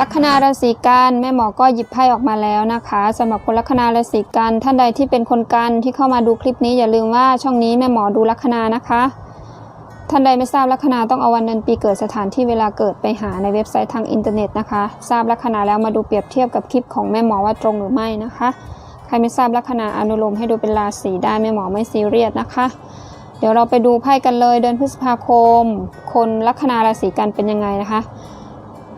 ลัคนาราศีกันแม่หมอก็หยิบไพ่ออกมาแล้วนะคะสำหรับคนลัคนาราศีกันท่านใดที่เป็นคนกันที่เข้ามาดูคลิปนี้อย่าลืมว่าช่องนี้แม่หมอดูลัคนานะคะ ท่านใดไม่ทราบลัคนาต้องเอาวันเดือนปีเกิดสถานที่เวลาเกิดไปหาในเว็บไซต์ทางอินเทอร์เน็ตนะคะ ทราบลัคนาแล้วมาดูเปรียบเทียบกับคลิปของแม่หมอว่าตรงหรือไม่นะคะ ใครไม่ทราบลัคนาอนุโลมให้ดูเป็นราศีได้แม่หมอไม่ซีเรียสนะคะเดี๋ยวเราไปดูไพ่กันเลยเดือนพฤษภาคม คนลัคนาราศีกันเป็นยังไงนะคะ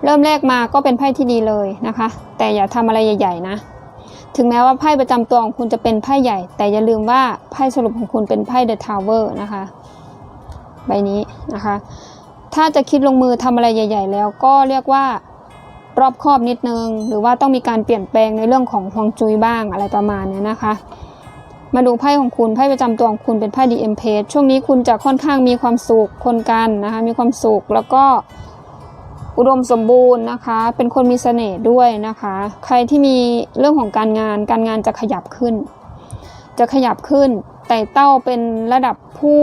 เริ่มแรกมาก็เป็นไพ่ที่ดีเลยนะคะ แต่อย่าทำอะไรใหญ่ๆนะ ถึงแม้ว่าไพ่ประจำตัวของคุณจะเป็นไพ่ใหญ่ แต่อย่าลืมว่าไพ่สรุปของคุณเป็นไพ่เดอะทาวเวอร์นะคะใบนี้นะคะ ถ้าจะคิดลงมือทำอะไรใหญ่ ๆ แล้วก็เรียกว่ารอบคอบนิดนึง หรือว่าต้องมีการเปลี่ยนแปลงในเรื่องของฮวงจุ้ยบ้างอะไรประมาณนี้นะคะ มาดูไพ่ของคุณไพ่ประจำตัวของคุณเป็นไพ่ดีเอ็มเพช่วงนี้คุณจะค่อนข้างมีความสุขคนกันนะคะมีความสุขแล้วก็ อุดมสมบูรณ์นะคะ เป็นคนมีเสน่ห์ด้วยนะคะ ใครที่มีเรื่องของการงาน การงานจะขยับขึ้น จะขยับขึ้นไต่เต้าเป็นระดับผู้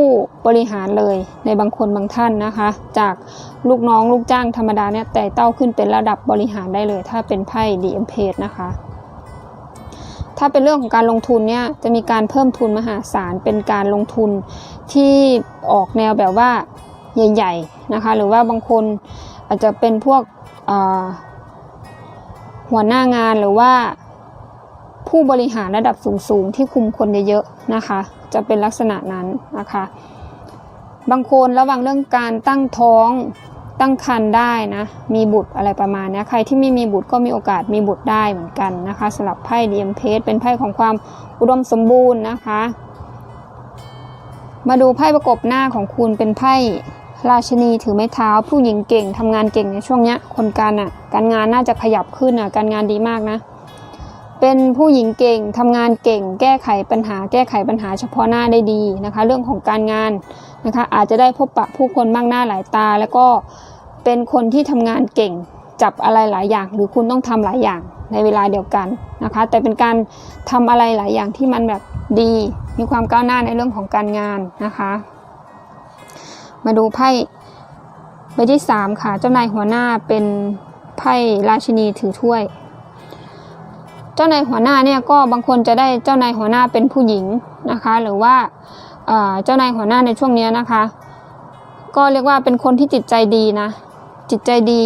บริหารเลยในบางคนบางท่านนะคะ จากลูกน้องลูกจ้างธรรมดาเนี่ยไต่เต้าขึ้นเป็นระดับบริหารได้เลย ถ้าเป็นไพ่ดีเอ็มเพนะคะ ถ้าเป็นเรื่องของการลงทุนเนี่ยจะมีการเพิ่มทุนมหาศาลเป็นการลงทุนที่ออกแนวแบบว่าใหญ่ ๆนะคะ หรือว่าบางคน อาจจะเป็นพวกหัวหน้างานหรือว่า ผู้บริหารระดับสูงๆ ที่คุมคนเยอะๆนะคะ จะเป็นลักษณะนั้นนะคะ บางคนระวังเรื่องการตั้งท้องตั้งครรภ์ได้นะ มีบุตรอะไรประมาณนี้ใครที่ไม่มีบุตรก็มีโอกาสมีบุตรได้เหมือนกันนะคะสำหรับไพ่ดีเอ็มเพเป็นไพ่ของความอุดมสมบูรณ์นะคะ มาดูไพ่ประกบหน้าของคุณเป็นไพ่ ราชนีถือไม้เท้า ผู้หญิงเก่งทำงานเก่งในช่วงเนี้ยคนการอะ การงานน่าจะขยับขึ้นอะการงานดีมากนะ เป็นผู้หญิงเก่งทำงานเก่ง แก้ไขปัญหา แก้ไขปัญหาเฉพาะหน้าได้ดีนะคะ เรื่องของการงานนะคะ อาจจะได้พบปะผู้คนบ้างหน้าหลายตา แล้วก็เป็นคนที่ทำงานเก่งจับอะไรหลายอย่าง หรือคุณต้องทำหลายอย่างในเวลาเดียวกันนะคะ แต่เป็นการทำอะไรหลายอย่างที่มันแบบดี มีความก้าวหน้าในเรื่องของการงานนะคะ มาดูไพ่ใบที่สามค่ะ เจ้านายหัวหน้าเป็นไพ่ราชินีถือถ้วย เจ้านายหัวหน้าเนี่ยก็บางคนจะได้เจ้านายหัวหน้าเป็นผู้หญิงนะคะ หรือว่าเจ้านายหัวหน้าในช่วงเนี้ยนะคะ ก็เรียกว่าเป็นคนที่จิตใจดีนะ จิตใจดี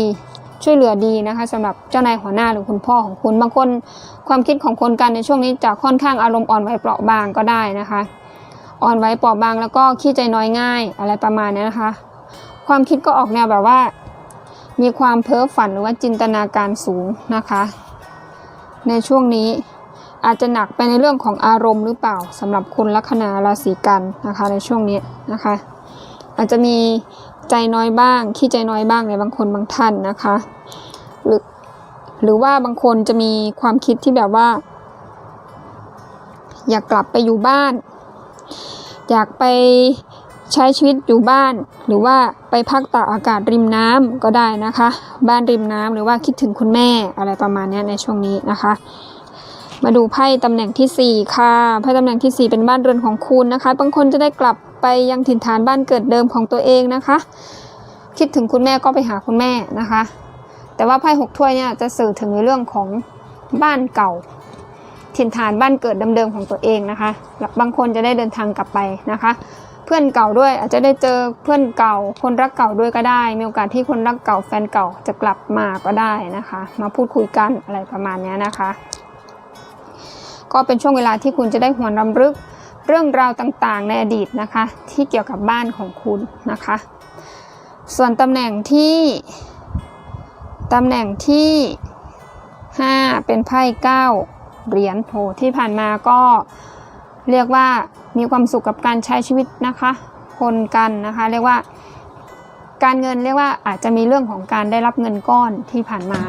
ช่วยเหลือดีนะคะสำหรับเจ้านายหัวหน้าหรือคุณพ่อของคุณบางคนความคิดของคนกันในช่วงนี้จะค่อนข้างอารมณ์อ่อนไหวเปราะบางก็ได้นะคะ อ่อนไหวเปราะบางแล้วก็ขี้ใจน้อยง่ายอะไรประมาณนี้นะคะ ความคิดก็ออกแนวแบบว่า มีความเพ้อฝันหรือว่าจินตนาการสูงนะคะ ในช่วงนี้อาจจะหนักไปในเรื่องของอารมณ์หรือเปล่าสำหรับคุณลัคนาราศีกันนะคะในช่วงนี้นะคะ อาจจะมีใจน้อยบ้าง ขี้ใจน้อยบ้างในบางคนบางท่านนะคะ หรือหรือว่าบางคนจะมีความคิดที่แบบว่า อยากกลับไปอยู่บ้าน อยากไปใช้ชีวิตอยู่บ้าน หรือว่าไปพักตากอากาศริมน้ำก็ได้นะคะ บ้านริมน้ำหรือว่าคิดถึงคุณแม่อะไรประมาณนี้ในช่วงนี้นะคะ มาดูไพ่ตำแหน่งที่ 4 ค่ะไพ่ตำแหน่งทีสี่ 4 เป็นบ้านเรือนของคุณนะคะบางคนจะได้กลับไปยังถิ่นฐานบ้านเกิดเดิมของตัวเองนะคะ คิดถึงคุณแม่ก็ไปหาคุณแม่นะคะ แต่ว่าไพ่หกถ้วยเนี่ยจะสื่อถึงในเรื่องของบ้านเก่า ถิ่นฐานบ้านเกิดเดิมๆของตัวเองนะคะ บางคนจะได้เดินทางกลับไปนะคะ เพื่อนเก่าด้วยอาจจะได้เจอเพื่อนเก่า คนรักเก่าด้วยก็ได้ มีโอกาสที่คนรักเก่าแฟนเก่าจะกลับมาก็ได้นะคะ มาพูดคุยกันอะไรประมาณนี้นะคะ ก็เป็นช่วงเวลาที่คุณจะได้หวนรำลึกเรื่องราวต่างๆในอดีตนะคะ ที่เกี่ยวกับบ้านของคุณนะคะ ส่วนตำแหน่งที่ตำแหน่งที่ 5 เป็นไพ่9 เหรียญโหที่ผ่านมาก็เรียกว่ามีความสุขกับการใช้ชีวิตนะคะ คนกันนะคะ เรียกว่า การเงินเรียกว่าอาจจะมีเรื่องของการได้รับเงินก้อนที่ผ่านมา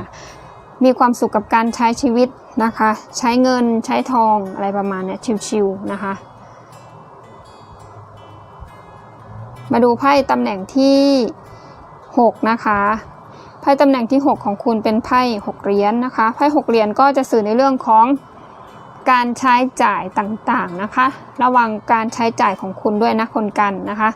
มีความสุขกับการใช้ชีวิตนะคะ ใช้เงินใช้ทองอะไรประมาณเนี้ยชิวๆนะคะ มาดูไพ่ตำแหน่งที่ 6 นะคะ ไพ่ตำแหน่งที่ 6 ของคุณเป็นไพ่6เหรียญนะคะ ไพ่6เหรียญก็จะสื่อในเรื่องของการใช้จ่ายต่างๆนะคะ ระวังการใช้จ่ายของคุณด้วยนะคนกันนะคะ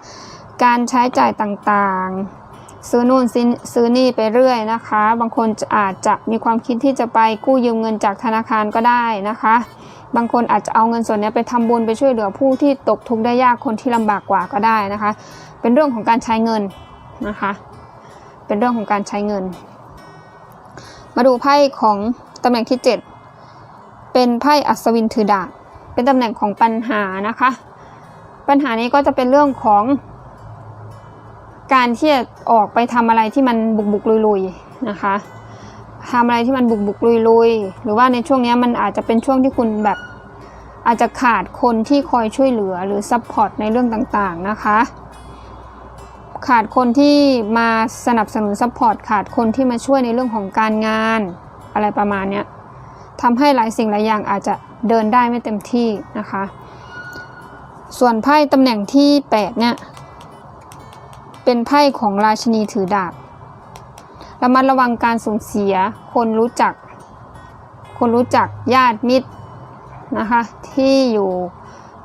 การใช้จ่ายต่างๆ ซื้อนู่นซื้อนี่ไปเรื่อยนะคะ บางคนอาจจะมีความคิดที่จะไปกู้ยืมเงินจากธนาคารก็ได้นะคะ บางคนอาจจะเอาเงินส่วนนี้ไปทำบุญไปช่วยเหลือผู้ที่ตกทุกข์ได้ยากคนที่ลำบากกว่าก็ได้นะคะ เป็นเรื่องของการใช้เงินนะคะ เป็นเรื่องของการใช้เงิน มาดูไพ่ของตำแหน่งที่ 7 เป็นไพ่อัศวินถือดาบเป็นตำแหน่งของปัญหานะคะ ปัญหานี้ก็จะเป็นเรื่องของ การที่จะออกไปทำอะไรที่มันบุกบุกลุยลุยๆนะคะทำอะไรที่มันบุกบุกลุยลุยๆ หรือว่าในช่วงนี้มันอาจจะเป็นช่วงที่คุณแบบอาจจะขาดคนที่คอยช่วยเหลือหรือซัพพอร์ตในเรื่องต่างๆนะคะ ขาดคนที่มาสนับสนุนซัพพอร์ตขาดคนที่มาช่วยในเรื่องของการงานอะไรประมาณเนี้ยทำให้หลายสิ่งหลายอย่างอาจจะเดินได้ไม่เต็มที่นะคะ ส่วนไพ่ตำแหน่งที่ 8 เนี่ย เป็นไพ่ของราชินีถือดาบระมัดระวังการสูญเสีย คนรู้จัก คนรู้จักญาติมิตรนะคะ ที่อยู่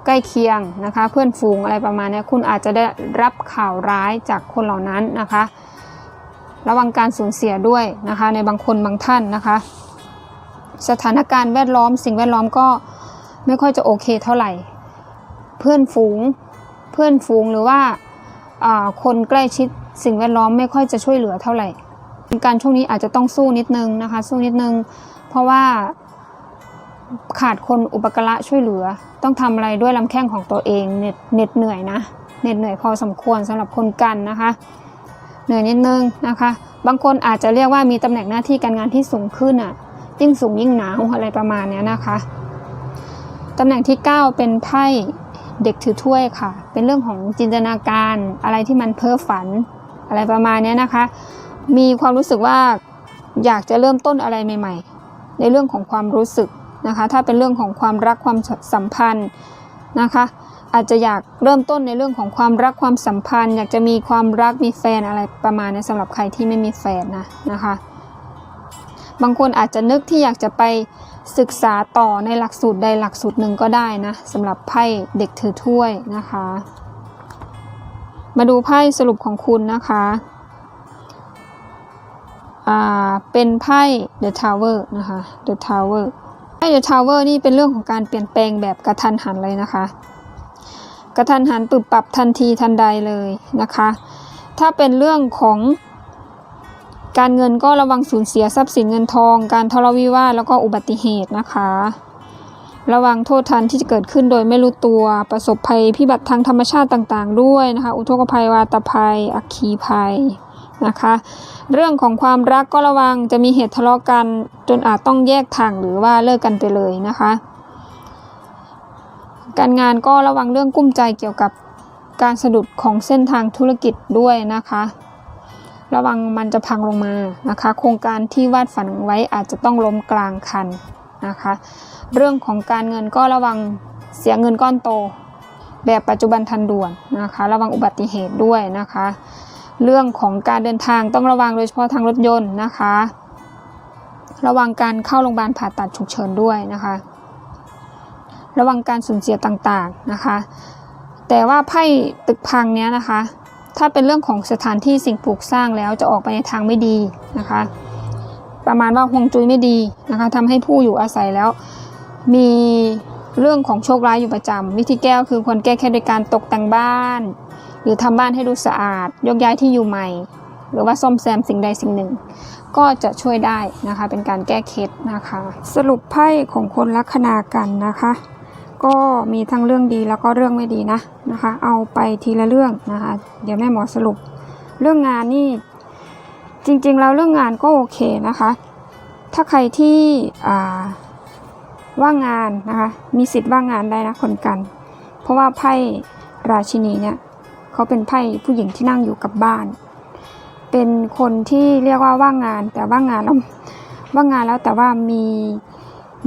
ใกล้เคียงนะคะ เพื่อนฝูงอะไรประมาณนี้คุณอาจจะได้รับข่าวร้ายจากคนเหล่านั้นนะคะ ระวังการสูญเสียด้วยนะคะ ในบางคนบางท่านนะคะ สถานการณ์แวดล้อม สิ่งแวดล้อมก็ไม่ค่อยจะโอเคเท่าไหร่ เพื่อนฝูงเพื่อนฝูงหรือว่าคนใกล้ชิดสิ่งแวดล้อมไม่ค่อยจะช่วยเหลือเท่าไหร่ การช่วงนี้อาจจะต้องสู้นิดนึงนะคะ สู้นิดนึง เพราะว่า ขาดคนอุปการะช่วยเหลือ ต้องทำอะไรด้วยลำแข้งของตัวเองเหน็ดเหน็ดเหนื่อยนะเหน็ดเหนื่อยพอสมควรสำหรับคนกันนะคะ เหนื่อยนิดนึงนะคะ บางคนอาจจะเรียกว่ามีตำแหน่งหน้าที่การงานที่สูงขึ้นอะยิ่งสูงยิ่งหนาวอะไรประมาณเนี้ยนะคะตำแหน่งที่ 9 เป็นไพ่เด็กถือถ้วยค่ะ เป็นเรื่องของจินตนาการอะไรที่มันเพ้อฝันอะไรประมาณเนี้ยนะคะ มีความรู้สึกว่าอยากจะเริ่มต้นอะไรใหม่ ๆ ในเรื่องของความรู้สึก นะคะ ถ้าเป็นเรื่องของความรักความสัมพันธ์นะคะ อาจจะอยากเริ่มต้นในเรื่องของความรักความสัมพันธ์ อยากจะมีความรักมีแฟนอะไรประมาณนี้สำหรับใครที่ไม่มีแฟนนะนะคะ บางคนอาจจะนึกที่อยากจะไปศึกษาต่อในหลักสูตรใดหลักสูตรหนึ่งก็ได้นะสำหรับไพ่เด็กถือถ้วยนะคะ มาดูไพ่สรุปของคุณนะคะอ่าเป็นไพ่ The Tower นะคะ The Tower ไพ่ The Tower นี่เป็นเรื่องของการเปลี่ยนแปลงแบบกระทันหันเลยนะคะ กระทันหันปรับปรับทันทีทันใดเลยนะคะ ถ้าเป็นเรื่องของการเงินก็ระวังสูญเสียทรัพย์สินเงินทอง การทะเลาะวิวาทแล้วก็อุบัติเหตุนะคะ ระวังโทษทันที่จะเกิดขึ้นโดยไม่รู้ตัวประสบภัยพิบัติทางธรรมชาติต่างๆ ด้วยนะคะ อุทกภัยวาตภัย อัคคีภัย นะคะ เรื่องของความรักก็ระวังจะมีเหตุทะเลาะกัน จนอาจต้องแยกทางหรือว่าเลิกกันไปเลยนะคะ การงานก็ระวังเรื่องกุ้มใจเกี่ยวกับการสะดุดของเส้นทางธุรกิจด้วยนะคะ ระวังมันจะพังลงมานะคะ โครงการที่วาดฝันไว้อาจจะต้องล้มกลางคันนะคะ เรื่องของการเงินก็ระวังเสียเงินก้อนโต แบบปัจจุบันทันด่วนนะคะ ระวังอุบัติเหตุด้วยนะคะ เรื่องของการเดินทางต้องระวังโดยเฉพาะทางรถยนต์นะคะ ระวังการเข้าโรงพยาบาลผ่าตัดฉุกเฉินด้วยนะคะ ระวังการสูญเสียต่างๆนะคะ แต่ว่าไพ่ตึกพังเนี้ยนะคะ ถ้าเป็นเรื่องของสถานที่สิ่งปลูกสร้างแล้วจะออกไปในทางไม่ดีนะคะ ประมาณว่าฮวงจุ้ยไม่ดีนะคะทำให้ผู้อยู่อาศัยแล้ว มีเรื่องของโชคร้ายอยู่ประจำวิธีแก้คือควรแก้แค่โดยการตกแต่งบ้าน หรือทำบ้านให้ดูสะอาด ยกย้ายที่อยู่ใหม่ หรือว่าซ่อมแซมสิ่งใดสิ่งหนึ่ง ก็จะช่วยได้นะคะเป็นการแก้เคล็ดนะคะ สรุปไพ่ของคนลัคนากันนะคะ ก็มีทั้งเรื่องดีแล้วก็เรื่องไม่ดีนะนะคะ เอาไปทีละเรื่องนะคะ เดี๋ยวแม่หมอสรุป เรื่องงานนี่จริงๆแล้วเรื่องงานก็โอเคนะคะ ถ้าใครที่ว่างงานนะคะ มีสิทธิ์ว่างงานได้นะคนกัน เพราะว่าไพ่ราชินีเนี่ย เขาเป็นไพ่ผู้หญิงที่นั่งอยู่กับบ้าน เป็นคนที่เรียกว่าว่างงาน แต่ว่างงานแล้วว่างงานแล้วแต่ว่ามี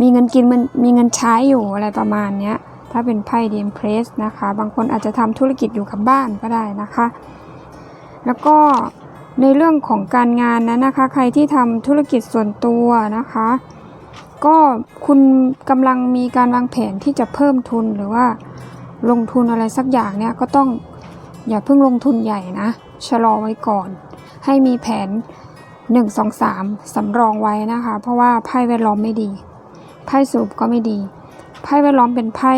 มีเงินกินมันมีเงินใช้อยู่อะไรประมาณเนี้ยถ้าเป็นไพ่ดีมเพรสนะคะ บางคนอาจจะทำธุรกิจอยู่กับบ้านก็ได้นะคะ แล้วก็ในเรื่องของการงานนั้นนะคะ ใครที่ทำธุรกิจส่วนตัวนะคะ ก็คุณกำลังมีการวางแผนที่จะเพิ่มทุนหรือว่าลงทุนอะไรสักอย่างเนี่ยก็ต้อง อย่าเพิ่งลงทุนใหญ่นะ ชะลอไว้ก่อน ให้มีแผน 1 2 3 สำรองไว้นะคะ เพราะว่าไพ่แวดล้อมไม่ดี ไพ่สรุปก็ไม่ดี ไพ่แวดล้อมเป็นไพ่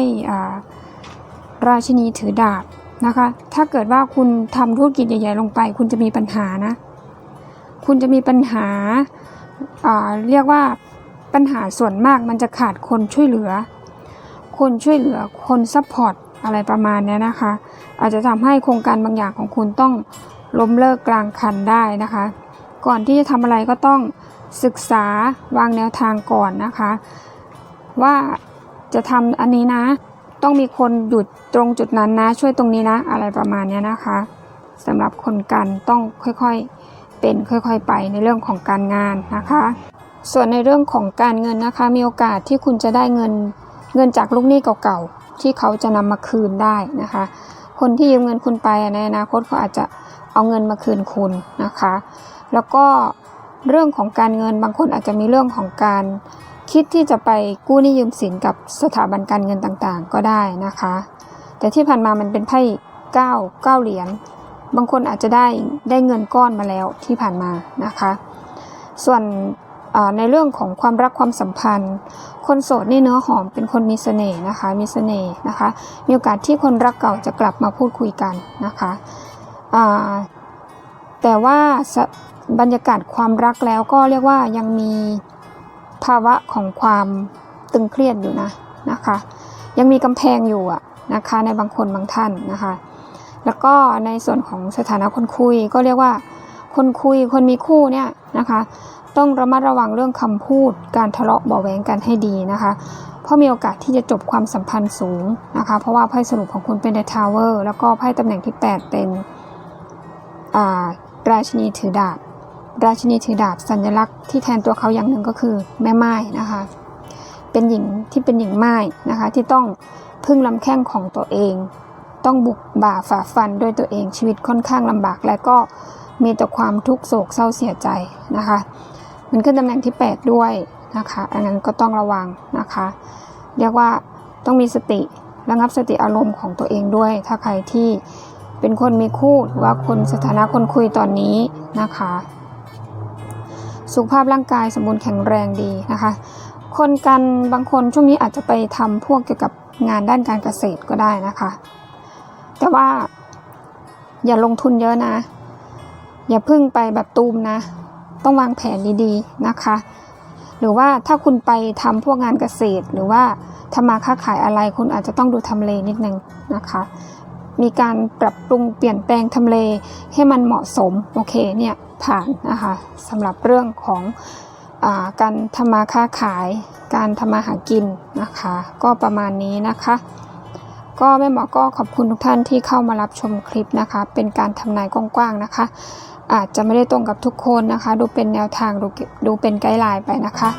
ราชินีถือดาบนะคะ ถ้าเกิดว่าคุณทำธุรกิจใหญ่ ๆ ลงไป คุณจะมีปัญหานะ คุณจะมีปัญหาาเรียกว่าปัญหาส่วนมากมันจะขาดคนช่วยเหลือ คนช่วยเหลือ คนซัพพอร์ตอะไรประมาณนี้นะคะ อาจจะทำให้โครงการบางอย่างของคุณต้องล้มเลิกกลางคันได้นะคะ ก่อนที่จะทำอะไรก็ต้องศึกษาวางแนวทางก่อนนะคะ ว่าจะทำอันนี้นะ ต้องมีคนหยุดตรงจุดนั้นนะ ช่วยตรงนี้นะ อะไรประมาณนี้นะคะสำหรับคนกันต้องค่อยๆเป็นค่อยๆไปในเรื่องของการงานนะคะ ส่วนในเรื่องของการเงินนะคะ มีโอกาสที่คุณจะได้เงินเงินจากลูกหนี้เก่าๆที่เขาจะนำมาคืนได้นะคะ คนที่ยืมเงินคุณไปในอนาคตเขาอาจจะเอาเงินมาคืนคุณนะคะ แล้วก็เรื่องของการเงินบางคนอาจจะมีเรื่องของการคิดที่จะไปกู้หนี้ยืมสินกับสถาบันการเงินต่างๆ ก็ได้นะคะ แต่ที่ผ่านมามันเป็นไพ่เก้าเก้าเหรียญบางคนอาจจะได้ได้เงินก้อนมาแล้วที่ผ่านมานะคะ ส่วน ในเรื่องของความรักความสัมพันธ์ คนโสดนี่เนื้อหอมเป็นคนมีเสน่ห์นะคะ มีเสน่ห์นะคะ มีโอกาสที่คนรักเก่าจะกลับมาพูดคุยกันนะคะแต่ว่าบรรยากาศความรักแล้วก็เรียกว่ายังมีภาวะของความตึงเครียดอยู่นะนะคะ ยังมีกำแพงอยู่อะนะคะในบางคนบางท่านนะคะ แล้วก็ในส่วนของสถานะคนคุยก็เรียกว่าคนคุยคนมีคู่เนี่ยนะคะ ต้องระมัดระวังเรื่องคำพูด การทะเลาะเบาแวงกันให้ดีนะคะเพราะมีโอกาสที่จะจบความสัมพันธ์สูงนะคะ เพราะว่าไพ่สรุปของคุณเป็น The Tower แล้วก็ไพ่ตำแหน่งที่ 8 เป็นราชินีถือดาบ ราชินีถือดาบสัญลักษณ์ที่แทนตัวเขาอย่างหนึ่งก็คือแม่ไม้นะคะ เป็นหญิงที่เป็นหญิงไม้นะคะที่ต้องพึ่งลำแข้งของตัวเอง ต้องบุกบ่าฝ่าฟันด้วยตัวเองชีวิตค่อนข้างลำบาก และก็มีแต่ความทุกข์โศกเศร้าเสียใจนะคะ มันขึ้นตำแหน่งที่ 8 ด้วยนะคะ อันนั้นก็ต้องระวังนะคะ เรียกว่าต้องมีสติระงับสติอารมณ์ของตัวเองด้วย ถ้าใครที่เป็นคนมีคู่หรือว่าคนสถานะคนคุยตอนนี้นะคะ สุขภาพร่างกายสมบูรณ์แข็งแรงดีนะคะ คนกันบางคนช่วงนี้อาจจะไปทำพวกเกี่ยวกับงานด้านการเกษตรก็ได้นะคะ แต่ว่าอย่าลงทุนเยอะนะ อย่าพึ่งไปแบบตูมนะ ต้องวางแผนดีๆนะคะ หรือว่าถ้าคุณไปทำพวกงานเกษตร หรือว่าทำมาค้าขายอะไรคุณอาจจะต้องดูทำเลนิดนึงนะคะ มีการปรับปรุงเปลี่ยนแปลงทำเลให้มันเหมาะสมโอเคเนี่ยผ่านนะคะสำหรับเรื่องของอาการทำมาค้าขาย การทำมาหากินนะคะ ก็ประมาณนี้นะคะ ก็แม่หมอก็ขอบคุณทุกท่านที่เข้ามารับชมคลิปนะคะ เป็นการทำนายกว้างๆนะคะ อาจจะไม่ได้ตรงกับทุกคนนะคะ ดูเป็นแนวทางดูดูเป็นไกด์ไลน์ไปนะคะ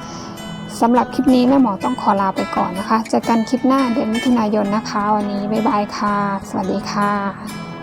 สำหรับคลิปนี้แม่หมอต้องขอลาไปก่อนนะคะเจอกันคลิปหน้าเดือนมิถุนายนนะคะ วันนี้บ๊ายบายค่ะ สวัสดีค่ะ